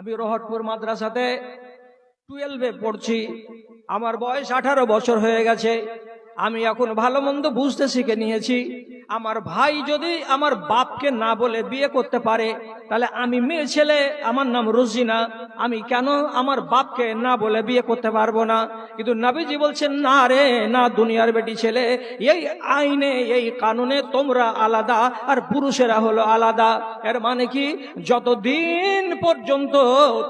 আমি রহটপুর মাদ্রাসাতে টুয়েলভে পড়ছি। আমার বয়স আঠারো বছর হয়ে গেছে। আমি এখন ভালো মন্দ বুঝতে শিখে নিয়েছি। আমার ভাই যদি আমার বাপকে না বলে বিয়ে করতে পারে, তাহলে আমি মেয়ে ছেলে, আমার নাম রোজিনা আমি কেন আমার বাপকে না বলে বিয়ে করতে পারব না? কিন্তু নবীজি বলছেন, না রে, না দুনিয়ার বেটি ছেলে, এই আইনে, এই কানুনে তোমরা আলাদা, আর পুরুষেরা হলো আলাদা। এর মানে কি? যতদিন পর্যন্ত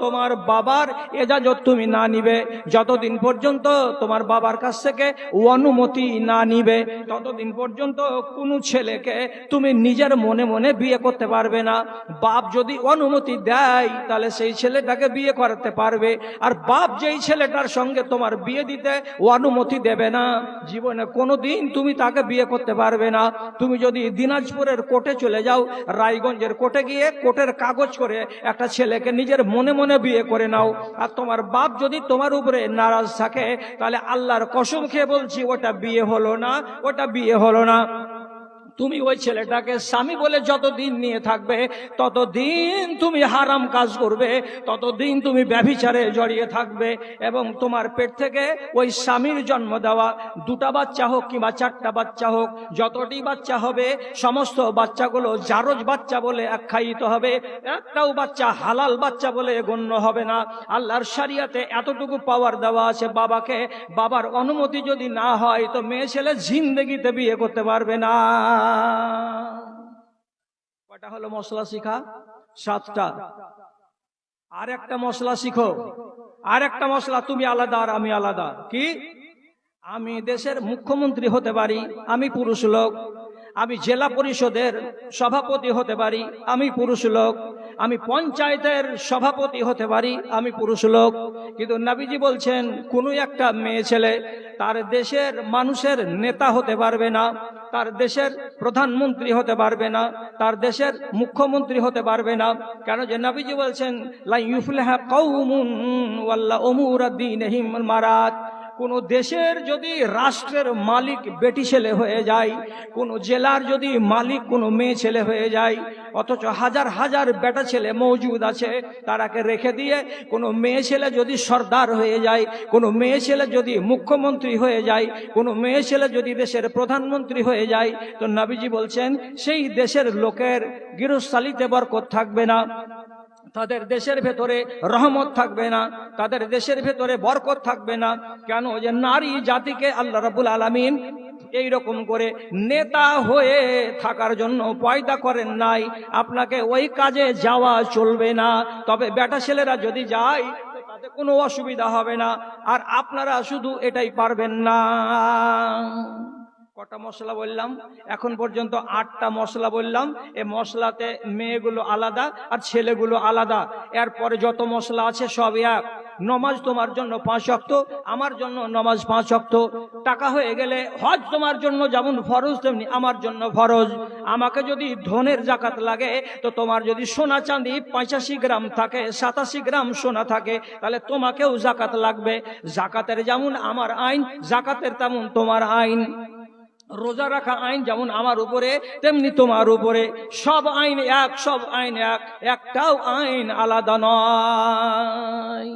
তোমার বাবার এজাজত তুমি না নিবে, যতদিন পর্যন্ত তোমার বাবার কাছ থেকে অনুমতি না নিবে, ততদিন পর্যন্ত কোনো ছেলেকে তুমি নিজের মনে মনে বিয়ে করতে পারবে না। বাপ যদি অনুমতি দেয়, তাহলে সেই ছেলেটাকে বিয়ে করতে পারবে। আর বাপ যেই ছেলেটার সঙ্গে তোমার বিয়ে দিতে অনুমতি দেবে না, জীবনে কোনোদিন তুমি তাকে বিয়ে করতে পারবে না। তুমি যদি দিনাজপুরের কোর্টে চলে যাও, রায়গঞ্জের কোর্টে গিয়ে কোর্টের কাগজ করে একটা ছেলেকে নিজের মনে মনে বিয়ে করে নাও। আর তোমার বাপ যদি তোমার উপরে নারাজ থাকে, তাহলে আল্লাহর কসম খেয়ে বলছি, ওটা বিয়ে হলো না, ওটা বিয়ে হলো না। তুমি ওই ছেলেটাকে স্বামী বলে যতদিন নিয়ে থাকবে, ততদিন তুমি হারাম কাজ করবে, ততদিন তুমি ব্যভিচারে জড়িয়ে থাকবে এবং তোমার পেট থেকে ওই স্বামীর জন্ম দেওয়া দুটা বাচ্চা হোক কিংবা চারটা বাচ্চা হোক, যতটি বাচ্চা হবে, সমস্ত বাচ্চাগুলো জারজ বাচ্চা বলে আখ্যায়িত হবে, একটাও বাচ্চা হালাল বাচ্চা বলে গণ্য হবে না। আল্লাহর সারিয়াতে এতটুকু পাওয়ার দেওয়া আছে বাবাকে, বাবার অনুমতি যদি না হয়, তো মেয়ে ছেলে জিন্দগিতে বিয়ে করতে পারবে না। কয়টা হলো মশলা শিখা? সাতটা। আর একটা মশলা শিখো। আর একটা মশলা, তুমি আলাদা আর আমি আলাদা। কি? আমি দেশের মুখ্যমন্ত্রী হতে পারি, আমি পুরুষ লোক। আমি জেলা পরিষদের সভাপতি হতে পারি, আমি পুরুষ লোক। আমি পঞ্চায়েতের সভাপতি হতে পারি, আমি পুরুষ লোক। কিন্তু নাবিজি বলছেন, কোনো একটা মেয়ে ছেলে তার দেশের মানুষের নেতা হতে পারবে না, তার দেশের প্রধানমন্ত্রী হতে পারবে না, তার দেশের মুখ্যমন্ত্রী হতে পারবে না। কেন যে নবীজি বলছেন লাই ইউফলাহা কওমুন ওয়াল্লা উমুরাদ্দিনহিম মারাত। কোন দেশের যদি রাষ্ট্রের মালিক বেটি ছেলে হয়ে যায়, কোন জেলার যদি মালিক কোনো মেয়ে ছেলে হয়ে যায়, অথচ হাজার হাজার বেটা ছেলে মজুদ আছে, তারাকে রেখে দিয়ে কোনো মেয়ে ছেলে যদি সর্দার হয়ে যায়, কোনো মেয়ে ছেলে যদি মুখ্যমন্ত্রী হয়ে যায়, কোনো মেয়ে ছেলে যদি দেশের প্রধানমন্ত্রী হয়ে যায়, তো নাবিজি বলছেন, সেই দেশের লোকের গৃহস্থালিতে বরকত থাকবে না। তাদের দেশের ভেতরে রহমত থাকবে না, তাদের দেশের ভেতরে বরকত থাকবে না। কেন যে নারী জাতিকে আল্লাহ রাবুল আলমিন এইরকম করে নেতা হয়ে থাকার জন্য পয়দা করেন নাই, আপনাকে ওই কাজে যাওয়া চলবে না। তবে বেটা ছেলেরা যদি যায় তাতে কোনো অসুবিধা হবে না। আর আপনারা শুধু এটাই পারবেন না। কটা মশলা বললাম? এখন পর্যন্ত আটটা মশলা বললাম। এ মশলাতে মেয়েগুলো আলাদা আর ছেলেগুলো আলাদা। এরপরে যত মশলা আছে সব এক। নমাজ তোমার জন্য পাঁচ অক্ত আমার জন্য নমাজ পাঁচ অক্ত টাকা হয়ে গেলে হজ তোমার জন্য যেমন ফরজ, তেমনি আমার জন্য ফরজ। আমাকে যদি ধনের জাকাত লাগে, তো তোমার যদি সোনা চাঁদি পঁচাশি গ্রাম থাকে, সাতাশি গ্রাম সোনা থাকে, তাহলে তোমাকেও জাকাত লাগবে। জাকাতের যেমন আমার আইন, জাকাতের তেমন তোমার আইন। রোজা রাখা আইন যেমন আমার উপরে, তেমনি তোমার উপরে। সব আইন এক, সব আইন এক। একটাও আইন আলাদা নয়।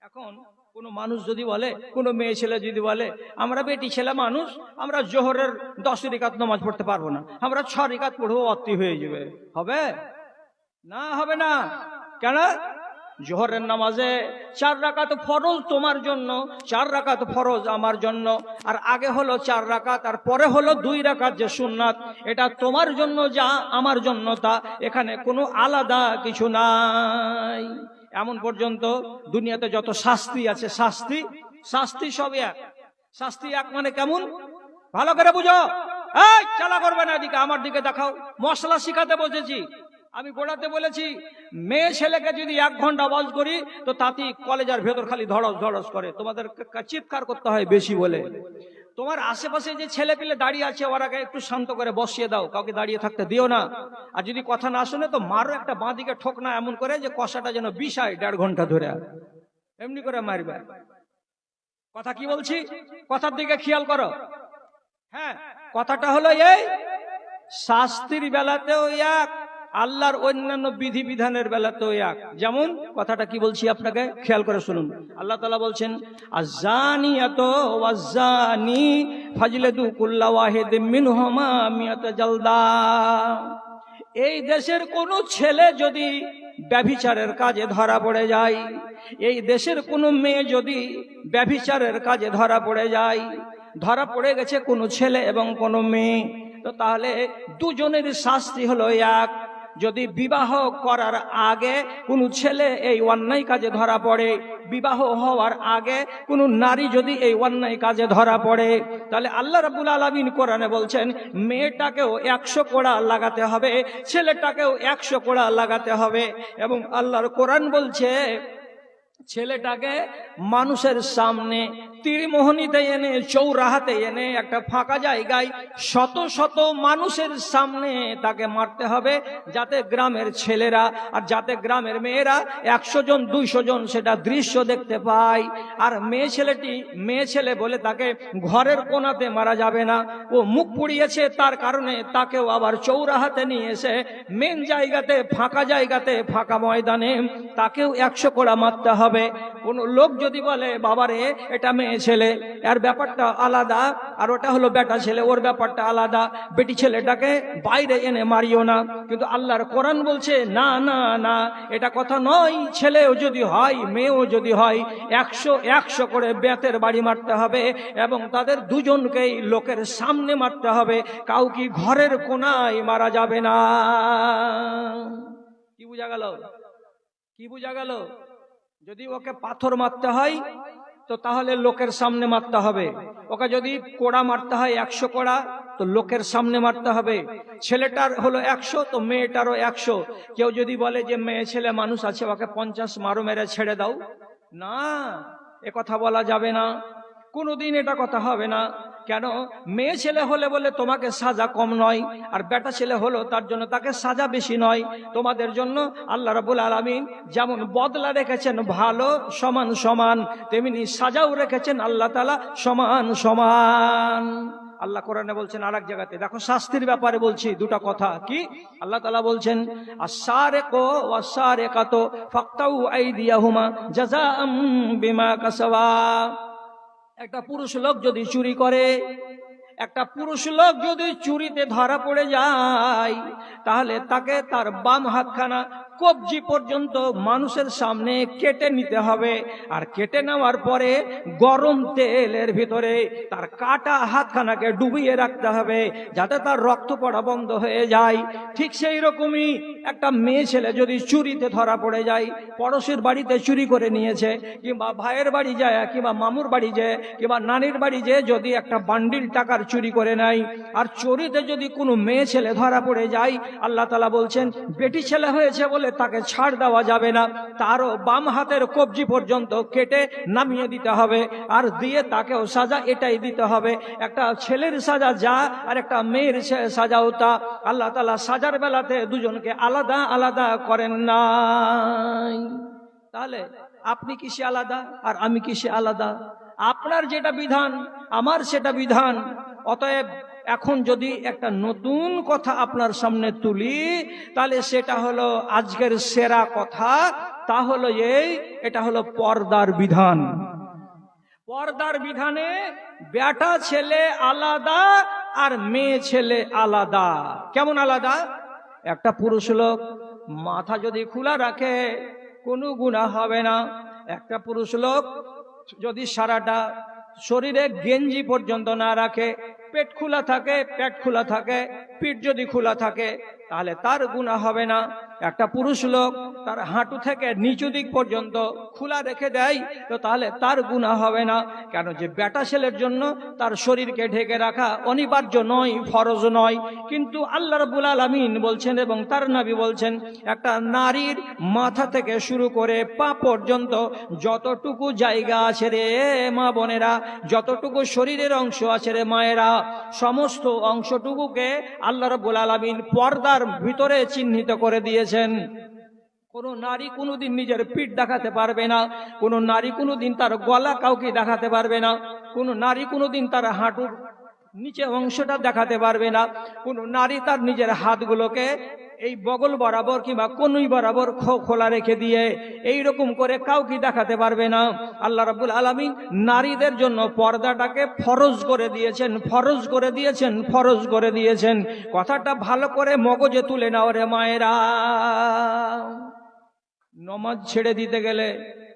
এখন কোনো মানুষ যদি বলে, কোনো মেয়ে ছেলে যদি বলে, আমরা বেটি ছেলে মানুষ, আমরা জোহরের দশ রিকাত নামাজ পড়তে পারব না। আমরা ছ রিকাত পড়ব অতি হয়ে যাবে। হবে? না হবে না। কেন? জোহরের নামাজে চার রাকাত ফরজ তোমার জন্য, চার রাকাত ফরজ আমার জন্য। আর আগে হলো চার রাকাত, আর পরে হলো দুই রাকাত যে সুন্নাত, এটা তোমার জন্য যা আমার জন্য তা। এখানে কোনো আলাদা কিছু নাই। এমন পর্যন্ত দুনিয়াতে যত শাস্তি আছে, শাস্তি শাস্তি সব এক। শাস্তি এক মানে কেমন? ভালো করে বুঝো। এই, চালা করবে না এদিকে, আমার দিকে দেখাও। মশলা শিখাতে বসেছি। আমি গোড়াতে বলেছি, মেয়ে ছেলেকে যদি এক ঘণ্টা আওয়াজ করি, তো তাতেই কলেজের ভেতর খালি ধড়স ধড়স করে। তোমাদের চিৎকার করতে হয় বেশি বলে। তোমার আশেপাশে যে ছেলে পেলে দাঁড়িয়ে আছে ওরাকে একটু শান্ত করে বসিয়ে দাও, কাউকে দাঁড়িয়ে থাকতে দিও না। আর যদি কথা না শুনে, তো মারো একটা বাঁ দিকে ঠোক না এমন করে যে কষাটা যেন বিষায় দেড় ঘণ্টা ধরে এমনি করে মারবে। কথা কি বলছি? কথার দিকে খেয়াল করো। হ্যাঁ কথাটা হলো এই, শাস্তির বেলাতেও এক আল্লাহর অন্যান্য বিধিবিধানের বেলাতেও এক। যেমন কথাটা কি বলছি আপনাকে? খেয়াল করে শুনুন। আল্লাহ তালা বলছেন আজানি এত ওয়াজানি ফাজলে দু কুল্লা ওয়াহেদ মিনহমা মিয়াত জালদা। এই দেশের কোনো ছেলে যদি ব্যভিচারের কাজে ধরা পড়ে যায়, এই দেশের কোনো মেয়ে যদি ব্যভিচারের কাজে ধরা পড়ে যায়, ধরা পড়ে গেছে কোনো ছেলে এবং কোনো মেয়ে, তো তাহলে দুজনের শাস্তি হলো এক। যদি বিবাহ করার আগে কোনো ছেলে এই অন্যায় কাজে ধরা পড়ে, বিবাহ হওয়ার আগে কোনো নারী যদি এই অন্যায় কাজে ধরা পড়ে, তাহলে আল্লাহ রাবুল আলমিন কোরআনে বলছেন, মেয়েটাকেও একশো কোড়া লাগাতে হবে, ছেলেটাকেও একশো কোড়া লাগাতে হবে। এবং আল্লাহর কোরআন বলছে ছেলেটাকে মানুষের সামনে তীরমোহনীতে এনে, চৌরাহাতে এনে, একটা ফাঁকা জায়গায় শত শত মানুষের সামনে তাকে মারতে হবে যাতে গ্রামের ছেলেরা আর যাতে গ্রামের মেয়েরা একশো জন, দুইশো জন সেটা দৃশ্য দেখতে পায়। আর মেয়ে ছেলেটি, মেয়ে ছেলে বলে তাকে ঘরের কোনাতে মারা যাবে না। ও মুখ পুড়িয়েছে, তার কারণে তাকেও আবার চৌরাহাতে নিয়ে এসে মেন জায়গাতে, ফাঁকা জায়গাতে, ফাঁকা ময়দানে তাকেও একশো কোড়া মারতে হবে। কোন লোক যদি বলে, বাবারে, এটা মেয়ে ছেলে, এর ব্যাপারটা আলাদা, আর ওটা হলো বেটা ছেলে, ওর ব্যাপারটা আলাদা, বেটি ছেলেটাকে বাইরে এনে মারিও না। কিন্তু আল্লাহর কোরআন বলছে, না না না, এটা কথা নয়। ছেলেও যদি হয়, মেয়েও যদি হয়, একশো একশো করে বেতের বাড়ি মারতে হবে এবং তাদের দুজনকেই লোকের সামনে মারতে হবে। কাউকে ঘরের কোনায় মারা যাবে না। কি বোঝা গেল? কি বোঝা গেল? যদি ওকে পাথর মারতে হয়, তো তাহলে লোকের সামনে মারতে হবে। ওকে যদি কোড়া মারতে হয় একশো কোড়া, তো লোকের সামনে মারতে হবে। ছেলেটার হলো একশো, তো মেয়েটারও একশো। কেউ যদি বলে যে মেয়ে ছেলে মানুষ আছে, ওকে পঞ্চাশ মারো মেরে ছেড়ে দাও। না, এ কথা বলা যাবে না। কোনোদিন এটা কথা হবে না। কেন? মেয়ে ছেলে হলে বলে তোমাকে সাজা কম নয়, আর বেটা ছেলে হলো তার জন্য তাকে সাজা বেশি নয়। তোমাদের জন্য আল্লাহ রাবুল আলমিন যেমন বদলা রেখেছেন ভালো, সমান সমান, তেমনি সাজাও রেখেছেন আল্লাহ তালা সমান সমান। আল্লাহ কোরআনে বলছেন আর এক জায়গাতে, দেখো শাস্তির ব্যাপারে বলছি দুটা কথা, কি? আল্লাহ তালা বলছেন আসারে কাতো ফাক্তাউ জাজাআম বিমা একটা পুরুষ লোক যদি চুরি করে, একটা পুরুষ লোক যদি চুরিতে ধরা পড়ে যায়, তাহলে তাকে তার বাম হাতখানা কবজি পর্যন্ত মানুষের সামনে কেটে নিতে হবে। আর কেটে নেওয়ার পরে গরম তেলের ভিতরে তার কাটা হাতখানাকে ডুবিয়ে রাখতে হবে, যাতে তার রক্ত পড়া বন্ধ হয়ে যায়। ঠিক সেই রকমই একটা মেয়ে ছেলে যদি চুরিতে ধরা পড়ে যায়, পড়োশের বাড়িতে চুরি করে নিয়েছে, কিংবা ভাইয়ের বাড়ি যায়, কিংবা মামুর বাড়ি যায়, কিংবা নানির বাড়ি যেয়ে, যদি একটা বান্ডিল টাকার চুরি করে নেয়, আর চুরিতে যদি কোনো মেয়ে ছেলে ধরা পড়ে যায়, আল্লাহ তালা বলছেন, বেটি ছেলে হয়েছে বলে তাকে ছাড় দেওয়া যাবে না। তারও বাম হাতের কবজি পর্যন্ত কেটে নামিয়ে দিতে হবে। আর দিয়ে তাকেও সাজা এটাই দিতে হবে। একটা ছেলের সাজা যা, আর একটা মেয়ের সাজাও তা। আল্লাহ তালা সাজার বেলাতে দুজনকে আলাদা আলাদা করেন নাই। তাহলে আপনি কিসে আলাদা আর আমি কিসে আলাদা? আপনার যেটা বিধান, আমার সেটা বিধান। অতএব এখন যদি একটা নতুন কথা আপনার সামনে তুলি, তাহলে সেটা হলো আজকের সেরা কথা, তা হলো এই, এটা হলো পর্দার বিধান। পর্দার বিধানে বেটা ছেলে আলাদা আর মেয়ে ছেলে আলাদা। কেমন আলাদা? একটা পুরুষ লোক মাথা যদি খোলা রাখে, কোনো গুণা হবে না। একটা পুরুষ লোক যদি সারাটা শরীরে গেঞ্জি পর্যন্ত না রাখে পেট খোলা থাকে পেট খোলা থাকে পিঠ যদি খোলা থাকে তাহলে তার গুণা হবে না। একটা পুরুষ লোক তার হাঁটু থেকে নিচু দিক পর্যন্ত খোলা রেখে দেয়, তো তাহলে তার গুণা হবে না। কেন যে বেটা ছেলের জন্য তার শরীরকে ঢেকে রাখা অনিবার্য নয়, ফরজ নয়। কিন্তু আল্লাহ রবুল আলমিন বলছেন এবং তার নবী বলছেন, একটা নারীর মাথা থেকে শুরু করে পা পর্যন্ত যতটুকু জায়গা আছে রে মা বোনেরা, যতটুকু শরীরের অংশ আছে রে মায়েরা, সমস্ত অংশটুকুকে আল্লাহ রবুল আলমিন পর্দার ভিতরে চিহ্নিত করে দিয়েছেন। কোনো নারী কোনোদিন নিজের পিঠ দেখাতে পারবে না, কোনো নারী কোনোদিন তার গলা কাউকে দেখাতে পারবে না, কোনো নারী কোনোদিন তার হাঁটুর নিচে অংশটা দেখাতে পারবে না, কোনো নারী তার নিজের হাতগুলোকে এই বগল বরাবর কিংবা কনুই বরাবর খোলা রেখে দিয়ে এই রকম করে কাউকে দেখাতে পারবে না। আল্লাহ রাব্বুল আলামিন নারীদের জন্য পর্দাটাকে ফরজ করে দিয়েছেন, ফরজ করে দিয়েছেন, ফরজ করে দিয়েছেন। কথাটা ভালো করে মগজে তুলে নাও রে মায়েরা। নমাজ ছেড়ে দিতে গেলে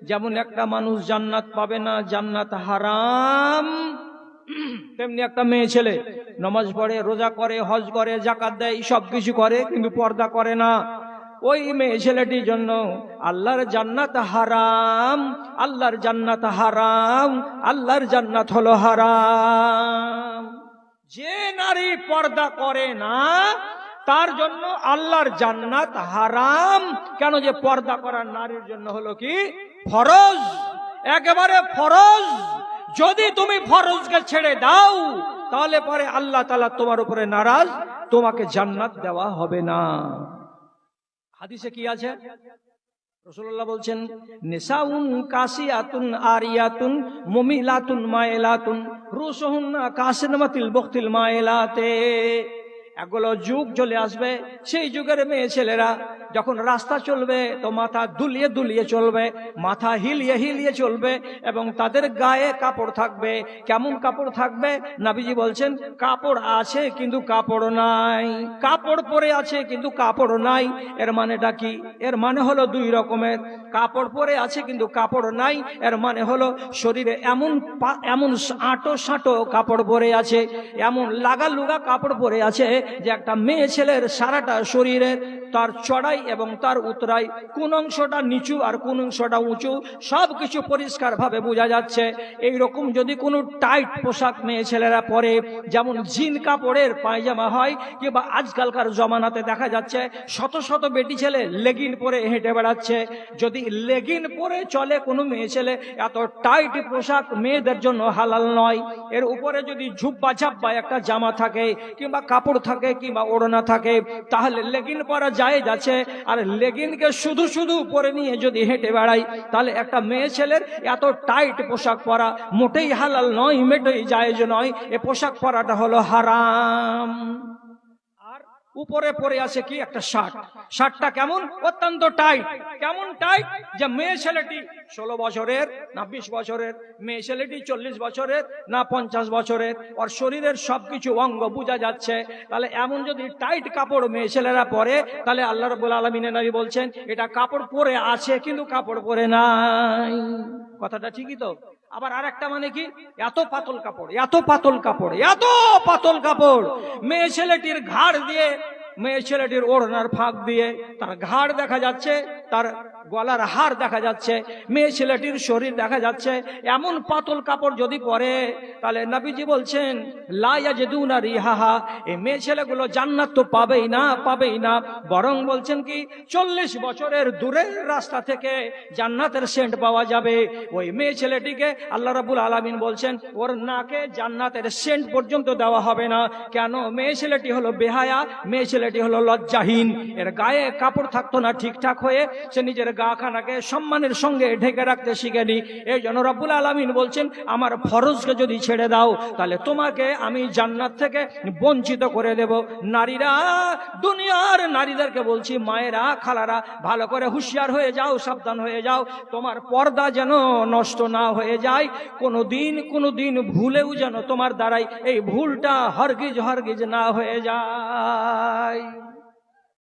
যেমন একটা মানুষ জান্নাত পাবে না, জান্নাত হারাম। তেমনি একটা মেয়ে ছেলে, নমাজ পড়ে, রোজা করে, হজ করে জাকাত দেয়, সব কিছু করে, কিন্তু পর্দা করে না। ওই মেয়ে ছেলেটির জন্য আল্লাহর জান্নাত হারাম, আল্লাহর জান্নাত হারাম, আল্লাহর জান্নাত হলো হারাম। যে নারী পর্দা করে না, তার জন্য আল্লাহর জান্নাত হারাম। কেন যে পর্দা করার নারীর জন্য হলো কি? ফরজ, একেবারে ফরজ। যদি তুমি ফরজকে ছেড়ে দাও, তাহলে পরে আল্লাহ তালা তোমার উপরে নারাজ, তোমাকে জান্নাত দেওয়া হবে না। হাদিসে কি আছে? বলছেন কাশিয়াতুন আরিয়াতুন মমিলাতুন মায়েলাতুন মায়েলাতে। এগুলো যুগ চলে আসবে। সেই যুগের মেয়ে ছেলেরা যখন রাস্তা চলবে, তো মাথা দুলিয়ে দুলিয়ে চলবে, মাথা হিলিয়ে হিলিয়ে চলবে এবং তাদের গায়ে কাপড় থাকবে। কেমন কাপড় থাকবে? নাবিজি বলছেন, কাপড় আছে কিন্তু কাপড় নাই। কাপড় পরে আছে কিন্তু কাপড় নাই। এর মানেটা কি? এর মানে হলো দুই রকমের। কাপড় পরে আছে কিন্তু কাপড় নাই। এর মানে হলো শরীরে এমন এমন আঁটো সাঁটো কাপড় পরে আছে, এমন লাগা লুগা কাপড় পরে আছে যে একটা মেয়ে ছেলের সারাটা শরীরের তার চড়াই এবং তার উতরাই কোন অংশটা নিচু আর কোন অংশটা উঁচু সব কিছু পরিষ্কার ভাবে বোঝা যাচ্ছে। এই রকম যদি কোনো টাইট পোশাক মেয়ে ছেলেরা পরে, যেমন জিন কাপড়ের পায়জামা হয়, কিংবা আজকালকার জমানাতে দেখা যাচ্ছে, শত শত বেটি ছেলে লেগিন পরে হেঁটে বেড়াচ্ছে। যদি লেগিন পরে চলে কোনো মেয়ে ছেলে, এত টাইট পোশাক মেয়েদের জন্য হালাল নয়। এর উপরে যদি ঝুব্বা ঝাব্বা একটা জামা থাকে, কিংবা কাপড় থাকে, কিংবা ওড়না থাকে, তাহলে লেগিন পরা যায়, যাচ্ছে। আর লেগিনকে শুধু শুধু উপরে নিয়ে যদি হেঁটে বেড়াই, তাহলে একটা মেয়ে ছেলের এত টাইট পোশাক পরা মোটেই হালাল নয়, মেটেই জায়েজ নয়। এ পোশাক পরাটা হলো হারাম। উপরে পরে আছে কি একটা শার্ট। শার্টটা কেমন? অত্যন্ত টাইট। কেমন টাইট? যে মেয়ে ছেলেটি ষোলো বছরের, না বিশ বছরের, মেয়ে ছেলেটি চল্লিশ বছরের, না পঞ্চাশ বছরের, ওর শরীরের সবকিছু অঙ্গ বোঝা যাচ্ছে। তাহলে এমন যদি টাইট কাপড় মেয়ে ছেলেরা পরে, তাহলে আল্লাহ রবুল আলমিনের নবী বলছেন, এটা কাপড় পরে আছে কিন্তু কাপড় পরে নাই। কথাটা ঠিকই তো? আবার আর একটা মানে কি? এত পাতল কাপড়, এত পাতল কাপড়, এত পাতল কাপড়। মেয়ে ছেলেটির ঘাড় দিয়ে, মেয়ে ছেলেটির ওড়নার ফাঁক দিয়ে তার ঘাড় দেখা যাচ্ছে, তার গলার হার দেখা যাচ্ছে, মেয়ে ছেলেটির শরীর দেখা যাচ্ছে, এমন পাতল কাপড় যদি পরে, তাহলে নবীজি বলছেন লাইয়া যেদুনা রিহাহা এই মেয়ে ছেলেগুলো জান্নাত তো পাবেই না পাবেই না। বরং বলছেন কি, চল্লিশ বছরের দূরের রাস্তা থেকে জান্নাতের সেন্ট পাওয়া যাবে। ওই মেয়ে ছেলেটিকে আল্লাহ রাবুল আলামিন বলছেন, ওর নাকে জান্নাতের সেন্ট পর্যন্ত দেওয়া হবে না। কেন? মেয়ে ছেলেটি হলো বেহায়া, মেয়ে ছেলেটি হলো লজ্জাহীন। এর গায়ে কাপড় থাকতো না ঠিকঠাক হয়ে, সে নিজের গা খানাকে সম্মানের সঙ্গে ঢেকে রাখতে শিখেনি। এই জন্য রব্বুল আলামিন বলছেন, আমার ফরজকে যদি ছেড়ে দাও, তাহলে তোমাকে আমি জান্নাত থেকে বঞ্চিত করে দেব। নারীরা, দুনিয়ার নারীদেরকে বলছি, মায়েরা, খালারা, ভালো করে হুঁশিয়ার হয়ে যাও, সাবধান হয়ে যাও। তোমার পর্দা যেন নষ্ট না হয়ে যায়। কোনো দিন কোনো দিন ভুলেও যেন তোমার দ্বারাই এই ভুলটা হরগিজ হরগিজ না হয়ে যায়।